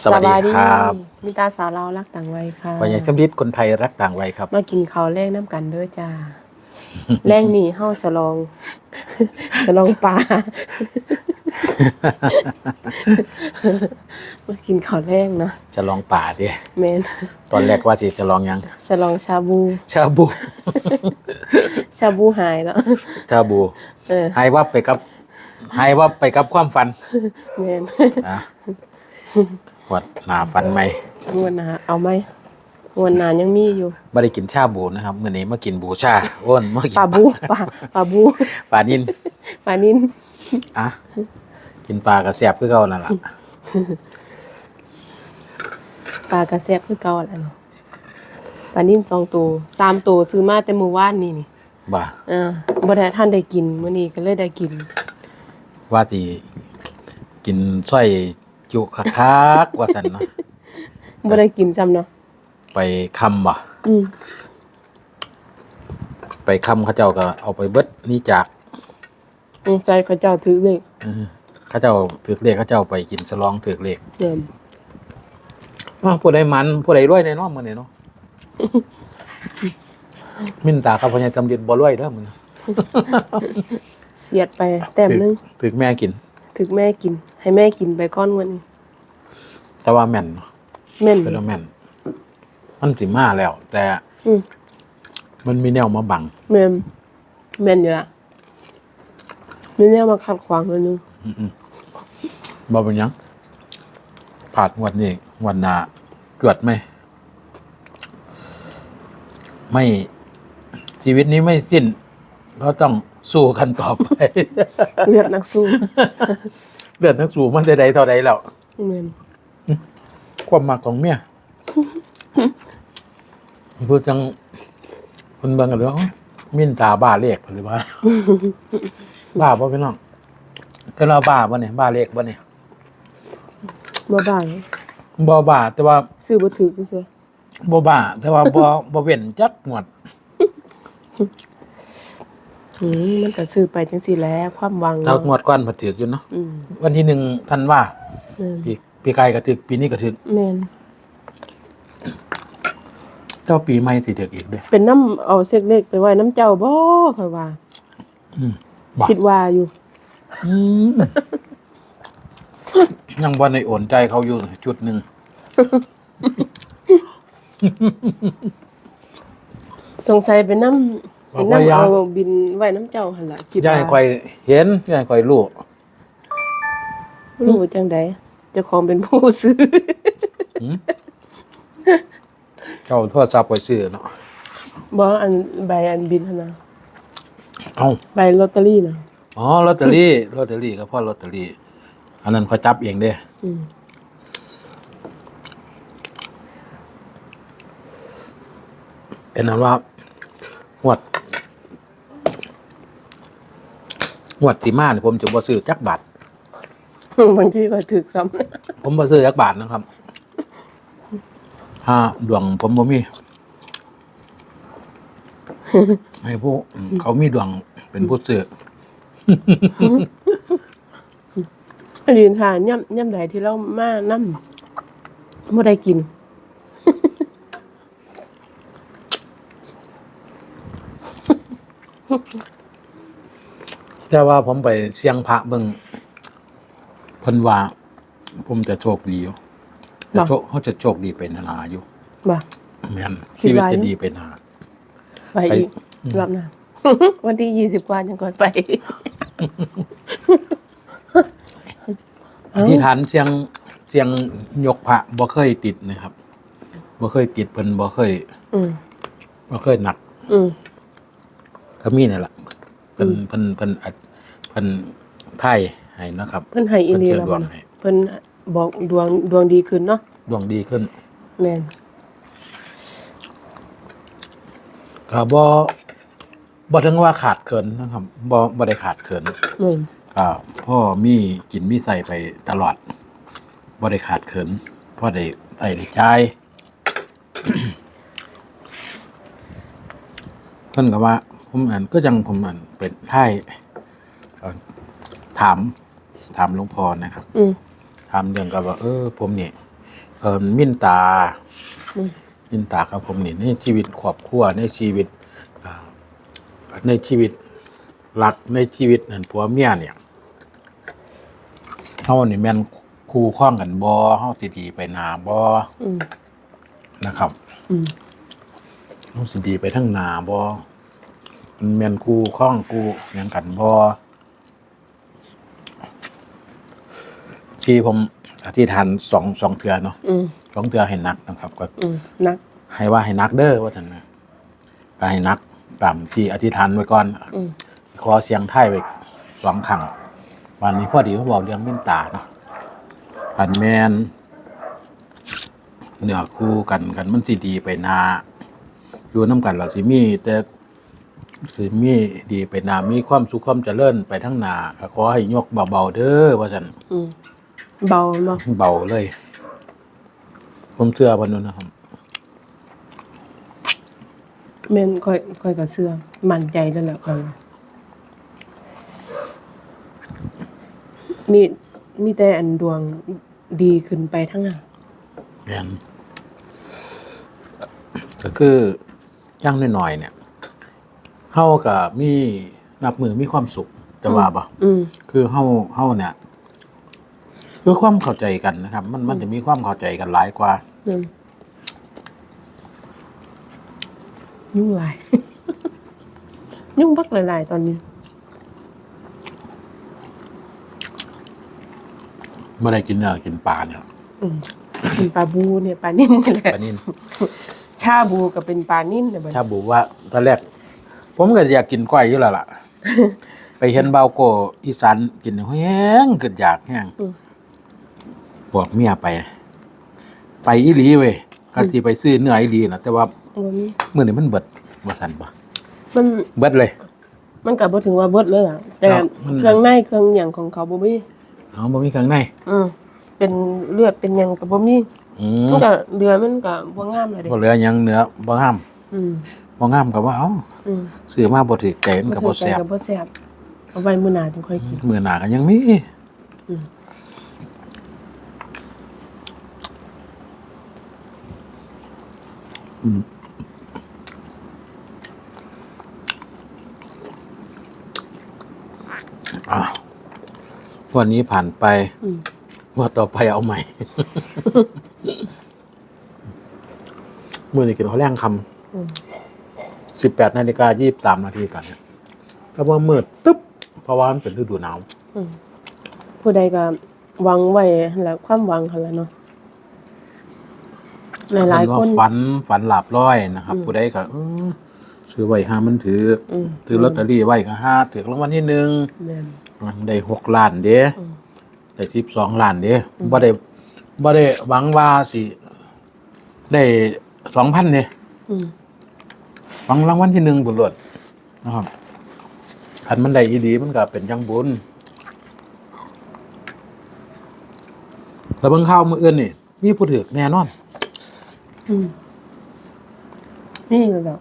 สวัสดีครับมิตาสาวเราวรักต่างวัยค่ะวันยังสมฤทธิ์คนไทยรักต่างวัยครับ มากินข้าวแรงน้ำกันเด้อจ้าแรงนี่เฮาสลองสลองปลามากินข้าวแรงเนาะจะลองป่าดิแมนตอนแรกว่าสิจะลองยังสลองชาบู ชาบู ชาบูหายแล้วชาบูเออให้ว่าไปกับให้ว่าไปกับความฝันแมนนะ วัดหนาฝันไหมงวนหนาเอาไหมงวนหนายังมีอยู่ไม่ได้กินชาบูนะครับมื่อนี้มากินบูชาอ้วนมากินปลาบูปลาปลาบูปลานินปลานิ่นอะกินปลากระแสบคือเก่านั่นแหละปลากระแซบคือเก่าแหล้วเนาะปลานิ่นสองตัวสามตัวซื้อมาแต่มื้อวานนี่นี่บ่าอ่าบ่ได้ท่านได้กินมื้อนี้ก็เลยได้กิน ว่าสิกินสร้อย จุคักๆว่าสันเนาะบ่ได้กินจำเนาะไปคำบ่อืมไปคำเขาเจ้าก็เอาไปเบิดนี่จากสงสัยเขาเจ้าถือเลขเออเขาเจ้าถือเลขเขาเจ้าไปกินฉลองถือเลขเดิมอ้าวผู้ใดมันผู้ใดรวยแน่นอนมื้อนี้เนาะมินตากับพญาจำเรียนบ่รวยเด้อมื้อนี้เสียดไปแต้มหนึงถือแม่กิน ถึกแม่กิน ให้แม่กินไปก้อนวันนี้แต่ว่าแม่นเนาะแม่น เป็นว่าแม่น มันสิมาแล้ว แต่อืม มันมีแนวมาบัง แม่นแม่นอยู่ละมีแนวมาขัดขวางตัวนึงอืมๆบ่เป็นหยังผ่านงวดนี้งวันหน้าเกิดไหม ไม่ ชีวิตนี้ไม่สิ้นเราต้อง สู้กันต่อไป เลือดนักสู้เดือดทั้งสูงมันใดๆเท่าใดแล้วแม่นความมักของเมียพูดจังคุณเบิ่งกันเลยว่ามินตาบ้าเลขหรือว่า บ้าป่ะพี่น้องก็เราบ้าป่ะเนี่ยบ้าเลขป่ะเนี่ยบ่บ้าบ่บ้าแต่ว่า ซื้อบ่ถือซื่อบ่บ้าแต่ว่าบ่บ่เว้นจักงวด อืมมันก็ซื้อไปจังซี่แหล้วความหวังถ้างวดก่อนผัดถือกอยู่เนาะอืมวันที่หนึ่งท่านว่าแม่นปีปีกายก็ถือกปีนี้ก็ถือกแม่นเจ้าปีใหม่สิถือกอีกเด้อเป็นน้ำเอาเสกเลขไปไว้น้ำเจ้าบ่ค่อยว่าอืมบ่ คิดว่าอยู่ อืมยังบ่ในโอนใจเขาอยู่จุดหนึ่งสงสัยเป็นน้ำ เป็นน้ำเอาบินไว้น้ำเจ้าหั่นล่ะคิดย่าว่าให้คอยเห็นย่าให้คอยรู้รู้จังใดเจ้าของเป็นผู้ซื้อหืมเจ้าโทรศัพท์ไปซื้อเนาะบ่อันใบอันบินหั่นน่ะเอ้าใบลอตเตอรี่น่ะอ๋อลอตเตอรี่ลอตเตอรี่ก็พ่อลอตเตอรี่ อันนั้นเขาจับเองเด้อืมเป็นนั้นว่าหวด หวดสีมาเนี่ยผมจะบ่ซื้อจักบาทบางทีก็ถึกซ้ำผมบ่ซื้อจักบาทนะครับถ้าดวงผมบ่มี ให้ผู้เขามีดวงเป็นผู้ซื้ออันนี้ทานย่ำย่ำใดที่เรามานำบ่ได้กิน แต่ว่าผมไปเสียงพระเบิ่งเพิ่นว่า ผมจะโชคดีอยู่จะโชคเขาจะโชคดีไปนานๆอยู่บ่ แม่นคิดชีวิตว่าจะอยู่ดีไปนานไป อีกรอบหน้า วันที่ยี่สิบกว่ายังก่อนไปอธิษฐานเสียงเสียงยกพระบ่เคยติดนะครับบ่เคยติดเพิ่นบ่เคยอืมบ่เคยหนัก อืม ก็มีนี่แหละเพิ่นเพิ่นเพิ่นอัด เพิ่นไทยให้นะครับเพิ่นให้อีหลีเพิ่นเชิญแล้วดวงมันให้เพิ่นบอกดวงดวงดีขึ้นเนาะดวงดีขึ้น แม่นก็บ่บ่ถึงว่าขาดเขินนะครับบ่บ่ได้ขาดเขินแม่นก็พ่อมีกินมีใส่ไปตลอดบ่ได้ขาดเขินพ่อได้ใส่ได้จ่ายเพิ่นก็ว่า ผมอ่านก็ยังผมอ่านเป็นไทยเอ่อ ถามถามหลวงพ่อนะครับอืม ถามเรื่องกับว่า เออ ผมเนี่ยเอ่อมินตาอืม มินตาครับผมนี่ในชีวิตครอบครัวในชีวิตอ่าในชีวิตรักในชีวิตนั่นผัวเมียเนี่ยเฮานี่แม่นคู่ข้องกันบ่เฮาสิดีไปหน้าบ่อืมนะครับ อืมเฮาสิดีไปทางหน้าบ่มันแม่นคู่ข้องคู่หยังกันบ่ ที่ผมอธิษฐานสองสองเทื่อเนาะอืมสองเทื่อให้นักนะครับ ก็อืมนัก ให้ว่าให้นักเด้อว่าท่านนะก็ให้นักตามที่อธิษฐานไว้ก่อนอืม ขอเสียงไทายไว้สองครั้งวันนี้พอดีเขาบอกเรื่องเม่นตาเนาะกันแมนเนื้อคู่กันกันมันสิดีไปหนาอยู่น้ำกันเราสิมีแต่สิมีดีไปหนามีความสุขความเจริญไปทั้งหนาก็ขอให้ยกเบาๆเด้อว่าฉัน อืม เบาเนาะเบาเลย ผมเชื่อวันนู้นนะครับแม่นค่อยค่อยก็เชื่อมั่นใจนั่นแหละค่อยมีมีแต่อันดวงดีขึ้นไปทั้งนั้นแม่นก็คืออย่างน้อยๆเนี่ยเฮากับมีนับมือมีความสุขแต่ว่าบ่อืมคือเฮาเฮาเนี่ย คือความเข้าใจกันนะครับ มันมันจะมีความเข้าใจกันหลายกว่าอืมยุ่งหลาย ยุ่งบักหลายๆตอนนี้ไม่ได้กินเนื้อกินปลาเนี่ยอืมกินปลาบูเนี่ยปลานิ่มนี่แหละปลานิ่มชาบูก็เป็นปลานิ่มเนี่ยบัดชาบูว่าตอนแรก ผมก็อยากกินก้อยอยู่แล้วล่ะ ไปเห็นเบาโกอีสานกินแห้งเกิดอยากแห้งอืม บอกเมียไป ไปอีหลีเว้ยก็ที่ไปซื้อเนื้ออีหลีนะแต่ว่าบ่มีมื้อนี้มันเบิดบ่สั่นบ่มันเบิดเลย มันก็บ่ถึงว่าเบิดเลยอะแต่ครับมันเครื่องในเครื่องหยังของเขาบ่มีเอาบ่มีข้างในอืมเป็นเลือดเป็นหยังก็บ่มีอืมันมก็เรือมันก็บ่งามเลยเด้บ่เหลือหยังเนื้อบ่งามอืมบ่งามก็ว่าเอ้าอืมซื้อมาบ่ถูกใจมันก็บ่ถือแซ่บไปก็บ่แซ่บเอาไว้มื้อหน้าจึงค่อยกินมื้อหน้าก็ยังมี อืม อืมอะ วันนี้ผ่านไปอืมว่าต่อไปเอาใหม่มื่อนี้กินข้าวแรงคอืมำสิบแปดนาฬิกายี่สามนาทีกันเนี่ยก็ว่ามืดตึ๊บ เพราะว่ามันเป็นฤดูหนาวอืมผู้ใดก็หวังไว้หั่นแหล้วความหวังหั่นแหล้วเนาะ หลายๆมัคนก็ฝันฝันหลับร้อยนะครับอืมผู้ใดก็เออซื้อไว้ห้ามันถืออมถือลอตเตอรี่ไว้ก็ห้าถือรางวัลที่หนึ่งแม่นได้หกล้านเด้อืมได้สิบสองล้านเด้บ่ได้บ่ได้หวังว่าสิได้สองพันเนี่ยอืมฟังรางวัลที่หนึ่งบุญหลวดนะครับคันมันได้อีดีมันก็เป็นยังบุญแล้วเบิ่งข้าวมืออื่นนี่มีผู้ถือแน่นอน อืมนี่แหละ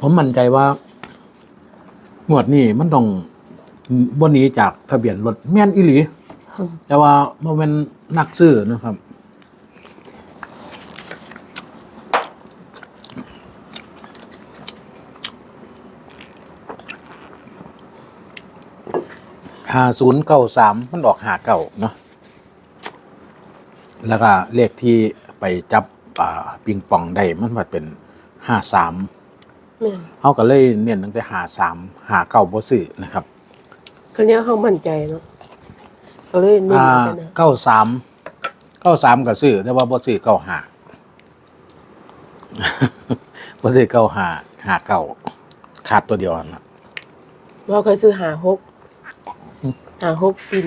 ผมมั่นใจว่าหมวดนี้มันต้องบนนี้จากทะเบียนรถแม่นอีหลีอืมแต่ว่ามันเป็นนักซื้อนะครับ ห้าศูนย์เก้าสามมันออกหาเก่าเนาะแล้วก็เลขที่ไปจับอ่าปิงปองได้มันมาเป็นห้าสามแม่นเขาก็เลยเน้นตั้งแต่หาสามหาเก่าบ่ซื้อนะครับคือเนี้ยเขามั่นใจเนาะก็เลยนิ่งอ่าไปนะเก้าสามเก้าสามก็ซื้อแต่ว่าบ่ซื้อเก้าหาบ่ซื้อเก้าหาหาเก้าขาดตัวเดียวนั่นล่ะเราเคยซื้อหาหก หาหกปีน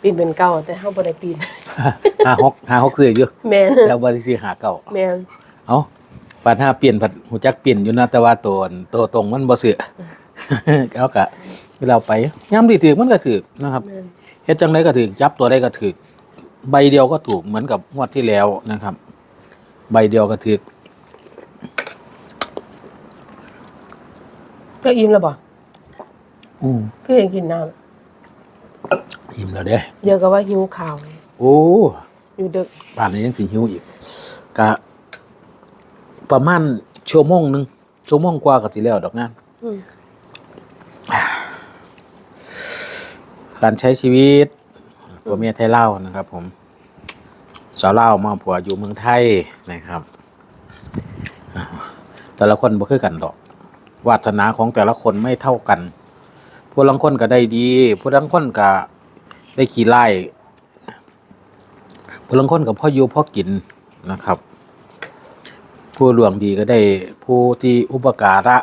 ปีนเป็นเก้าแต่เขาบ่ได้ปีน หาหกหาหกซื้ออยู่แม่นแล้วบ่ได้ซื้อหาเก้าแม่นเอาปัญหาเปลี่ยนผัดหูจักเปลี่ยนอยู่นะแต่ว่าตัวตัวตรงมันบ่เสือเอากะเวลาไปย้ำดีถือมันก็ถือนะครับแม่นเฮ็ดจังไดก็ถือจับตัวได้ก็ถือใบเดียวก็ถูกเหมือนกับงวดที่แล้วนะครับ ใบเดียวก็ถือก็อิ่มแล้วบ่อืมคือเห็นกินน้ อิ่มแล้วเด้เดี๋ยวก็ว่าหิวข่าว โอ้อยู่ดึกป่านนี้ยังสิหิวอีกกะประมาณชั่วโมงหนึงชั่วโมงกว่าก็สิแล้วดอกงาน อืมการใช้ชีวิตผัวเมียไทยเล่าวนะครับ ผม สาวเล่าวมาผัวอยู่เมืองไทยนะครับอ่าแต่ละคนบ่คือกันดอกวาสนาของแต่ละคนไม่เท่ากัน ผู้ลังคนก็ได้ดี ผู้ลังคนก็ได้ขี่ไล่ผู้ลังคนก็พ่ออยู่พ่อกินนะครับ ผู้หลวงดีก็ได้ผู้ที่อุปการะ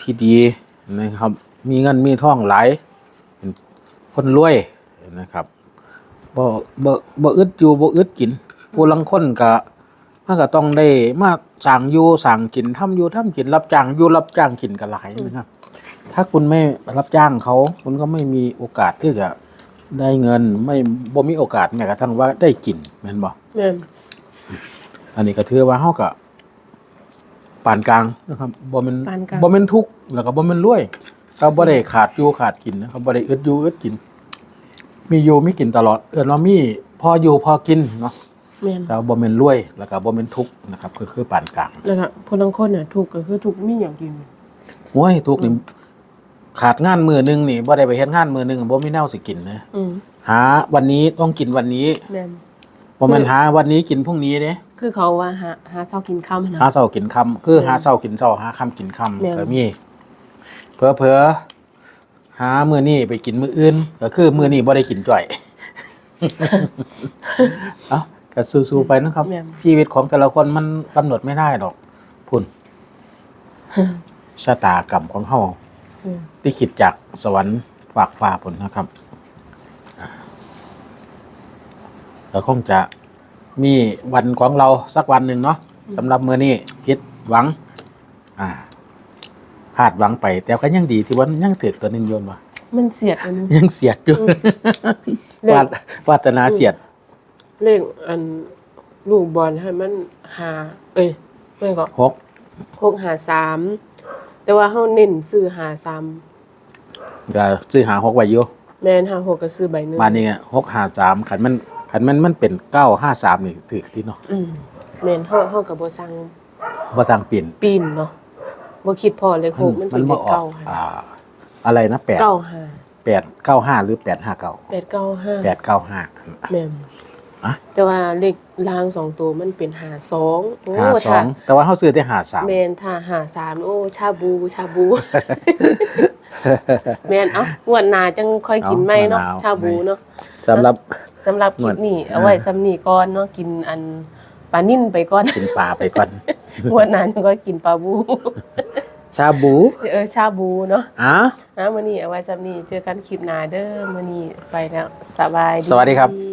ที่ดีนะครับ มีเงินมีทองหลายคนรวยนะครับบ่บ่บ่อึดอยู่บ่อึดกิน ผู้ลังคนก็มันก็ต้องได้มาสั่งอยู่สั่งกินทำอยู่ทำกินรับจ้างอยู่รับจ้างกินกันหลายนะครับ ถ้าคุณไม่รับจ้างเขาคุณก็ไม่มีโอกาสที่จะได้เงินไม่บ่มีโอกาสแม้กระทั่งว่าได้กินแม่นบ่แม่นอันนี้ก็ถือว่าเฮาก็ปานกลางนะครับบ่แม่นปานกลาง บ่แม่นทุกข์แล้วก็บ่แม่นรวยก็บ่ได้ขาดอยู่ขาดกินนะครับบ่ได้อึดอยู่อึดกิน มีอยู่มีกินตลอด เอิ้นว่ามีพออยู่พอกินเนาะแม่นแต่ว่าบ่แม่นรวยแล้วก็บ่แม่นทุกข์นะครับคือคือปานกลาง แล้วก็ผู้ลางคนน่ะทุกข์ก็คือทุกข์มีหยังกินโอ้ยทุกข์นี่ ขาดงานมื้อหนึงนี่บ่ได้ไปเฮ็ดงานมื้อหนึงบ่มีแนวสิกินนะอืมหาวันนี้ต้องกินวันนี้แม่นบ่แม่นหาวันนี้กินพรุ่งนี้เด้คือเขาว่าหาหาเช้ากินค่ำนะ หาเช้ากินค่ำคือแม่นหาเช้ากินเช้าหาค่ำกินค่ำแม่น ก็มีเผลอๆหามื้อนี้ไปกินมื้ออื่น ก็คือมื้อนี้บ่ได้กินจ่อย เอ้าก็สู้ๆไปนะครับ แม่น ชีวิตของแต่ละคนมันกำหนดไม่ได้หรอก พุ่นชะตากรรมของเฮา อืมที่คิดจากสวรรค์ฝากฟ้าพุ่นนะครับอ่าเราคงจะมีวันของเราสักวันหนึ่งเนาะสำหรับมื้อนี้คิดหวัง อ่าพลาดหวังไป แต่ก็ยังดีที่ว่ายังถือตัวหนึงโยนว่ะมันเสียดอันนี้ยังเสียดอยู่เลขวาดวาสนาเสียด เลขอันลูกบอลให้มันหา เอ้ยแม่นก็หกหกหาสาม แต่ว่าเฮาเน้นซื้อหาสามก็ซื้อหาหกไว้อยู่แม่นหาหกก็ซื้อใบหนึงมานี่หกหาสามขันมันขันมันมันเป็นเก้าห้าสามนี่ถือที่เนาะอืมแม่นเฮาเฮาก็บ่สั่งว่าทางเปลี่ยนปีนเนาะบ่คิดพอเลขหกมันมัเป็นนเลบ่ขออเก้ากค่ะอ่า อะไรนะแปดเก้าห้าแปดเก้าห้าหรือแปดห้าเก้าแปดเก้าห้า แปดเก้าห้า แม่นอะแต่ว่าเลข รางสองตัวมันเป็นหาสองโอ้หาสอถ้างแต่ว่าเขาซื้อได้หาสามแม่นถ้าหาสามโอ้ชาบูชาบู แม่นเอ้างวดหน้าจังค่อยกินไหมเนาะชาบูเนาะ สำหรับ สำหรับคลิปนี้งวดเอาไว้สำนีก่อนเนาะกินอันปลานิ่นไปก่อน กินปลาไปก่อนงวดหนั้นก็กินปลาบู ชาบูเออชาบูเนาะอะ นะมื้อนี้เอาไว้สำนีเจอกันคลิปหน้าเด้อมื้อนี้ไปแล้วสบายดีสวัสดีครับ